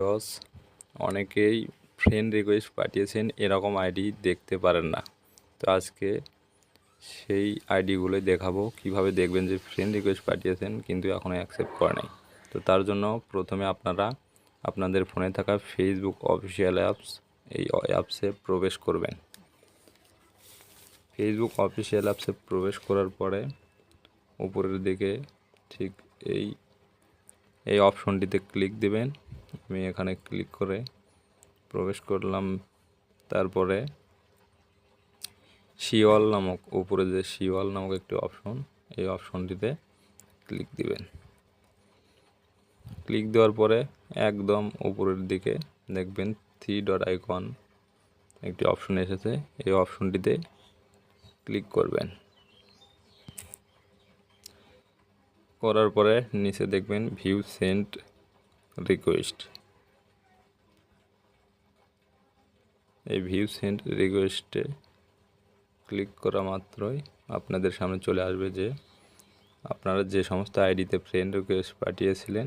বস অনেকেই friend request পাঠিয়েছেন, এরকম আইডি দেখতে পারেন না। তো আজকে সেই আইডিগুলোই দেখাবো, কীভাবে দেখবেন যে ফ্রেন্ড রিকোয়েস্ট পাঠিয়েছেন, কিন্তু এখনও অ্যাকসেপ্ট করে নাই। তো তার জন্য প্রথমে আপনারা আপনাদের ফোনে থাকা ফেসবুক অফিসিয়াল অ্যাপস এই অ্যাপসে প্রবেশ করবেন। ফেসবুক অফিসিয়াল অ্যাপসে প্রবেশ করার পরে উপরের দিকে ঠিক এই এই অপশনটিতে ক্লিক দিবেন। আমি এখানে ক্লিক করে প্রবেশ করলাম। তারপরে শিওয়াল নামক, উপরে যে শিওয়াল নামক একটি অপশন এই অপশনটিতে ক্লিক দিবেন। ক্লিক দেওয়ার পরে একদম উপরের দিকে দেখবেন থ্রি ডট আইকন একটি অপশন এসেছে। এই অপশনটিতে ক্লিক করবেন। করার পরে নিচে দেখবেন ভিউ সেন্ট রিকোয়েস্ট এই ভিউ সেন্ট রিকোয়েস্টে ক্লিক করা মাত্রই আপনাদের সামনে চলে আসবে যে আপনারা যে সমস্ত আইডিতে ফ্রেন্ড রিকোয়েস্ট পাঠিয়েছিলেন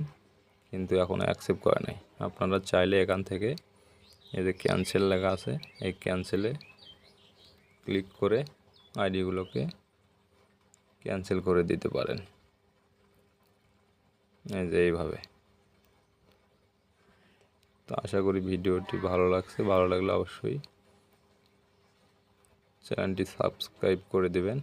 কিন্তু এখনও অ্যাকসেপ্ট করে নাই। আপনারা চাইলে এখান থেকে এই যে ক্যান্সেল লেখা আছে, এই ক্যান্সেলে ক্লিক করে আইডিগুলোকে ক্যান্সেল করে দিতে পারেন। এই যে এইভাবে। তো আশা করি ভিডিওটি ভালো লাগছে। ভালো লাগলে অবশ্যই চ্যানেলটি সাবস্ক্রাইব করে দেবেন।